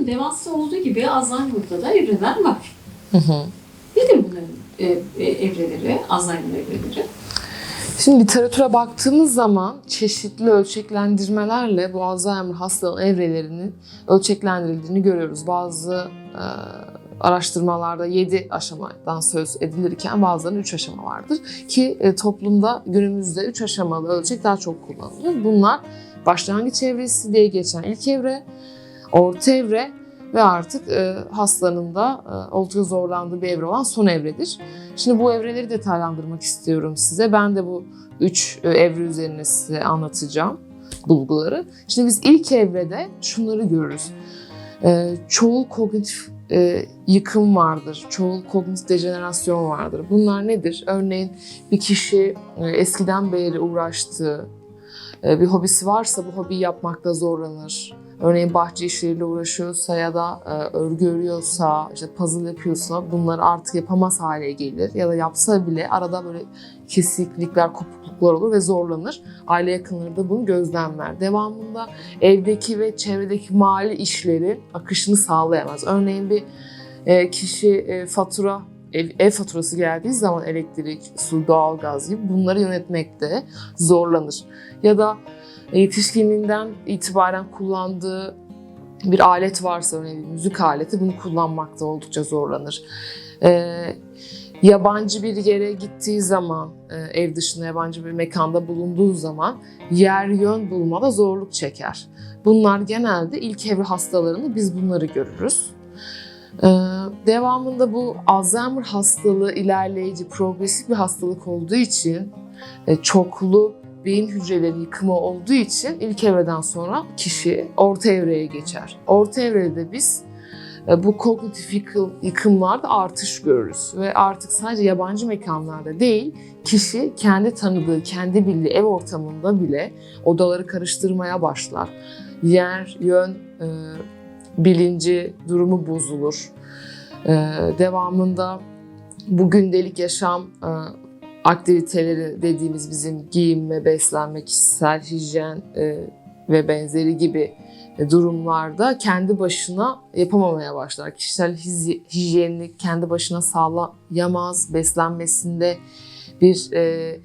Alzheimer'ın demansı olduğu gibi Alzheimer'da da evreler var. Hı hı. Nedir bunların e, e, evreleri, Alzheimer evreleri? Şimdi literatüre baktığımız zaman çeşitli ölçeklendirmelerle bu Alzheimer hastalığın evrelerinin ölçeklendirildiğini görüyoruz. Bazı e, araştırmalarda 7 aşamadan söz edilirken bazılarının 3 aşama vardır. Ki e, toplumda günümüzde 3 aşamalı ölçek daha çok kullanılır. Bunlar başlangıç evresi diye geçen ilk evre, orta evre ve artık e, hastanın da e, oldukça zorlandığı bir evre olan son evredir. Şimdi bu evreleri detaylandırmak istiyorum size. Ben de bu üç e, evre üzerine size anlatacağım bulguları. Şimdi biz ilk evrede şunları görürüz. E, çoğul kognitif e, yıkım vardır, çoğul kognitif dejenerasyon vardır. Bunlar nedir? Örneğin bir kişi e, eskiden beri uğraştığı e, bir hobisi varsa bu hobiyi yapmakta zorlanır. Örneğin bahçe işleriyle uğraşıyorsa ya da e, örgü örüyorsa, işte puzzle yapıyorsa bunları artık yapamaz hale gelir. Ya da yapsa bile arada böyle kesiklikler, kopukluklar olur ve zorlanır. Aile yakınları da bunu gözlemler. Devamında evdeki ve çevredeki mali işleri akışını sağlayamaz. Örneğin bir e, kişi e, fatura ev, ev faturası geldiği zaman elektrik, su, doğalgaz gibi bunları yönetmekte zorlanır. Ya da yetişkinliğinden itibaren kullandığı bir alet varsa örneğin müzik aleti bunu kullanmakta oldukça zorlanır. Ee, yabancı bir yere gittiği zaman, e, ev dışında yabancı bir mekanda bulunduğu zaman yer yön bulmada zorluk çeker. Bunlar genelde ilk evre hastalarında biz bunları görürüz. Ee, devamında bu Alzheimer hastalığı ilerleyici, progresif bir hastalık olduğu için e, çoklu beyin hücreleri yıkımı olduğu için ilk evreden sonra kişi orta evreye geçer. Orta evrede biz e, bu kognitif yıkım, yıkımlarda artış görürüz ve artık sadece yabancı mekanlarda değil, kişi kendi tanıdığı, kendi bildiği ev ortamında bile odaları karıştırmaya başlar. Yer, yön, e, bilinci, durumu bozulur. E, devamında bu gündelik yaşam e, aktiviteleri dediğimiz bizim giyinme, beslenme, kişisel hijyen e, ve benzeri gibi durumlarda kendi başına yapamamaya başlar. Kişisel hijyenini kendi başına sağlayamaz, beslenmesinde bir e,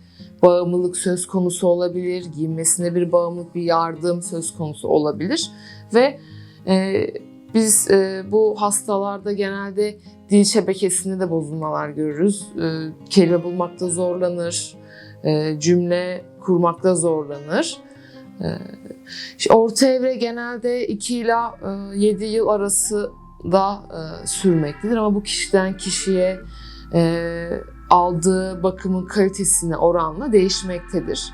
bağımlılık söz konusu olabilir, giyinmesinde bir bağımlılık, bir yardım söz konusu olabilir ve e, biz e, bu hastalarda genelde dil şebekesinde de bozulmalar görürüz. E, kelime bulmakta zorlanır, e, cümle kurmakta zorlanır. E, orta evre genelde 2 ila 7 yıl arası da e, sürmektedir ama bu kişiden kişiye e, aldığı bakımın kalitesine oranla değişmektedir.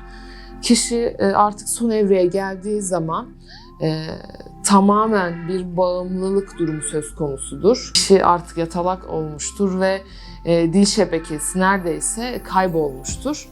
Kişi e, artık son evreye geldiği zaman e, tamamen bir bağımlılık durumu söz konusudur. Kişi artık yatalak olmuştur ve e, dil şebekesi neredeyse kaybolmuştur.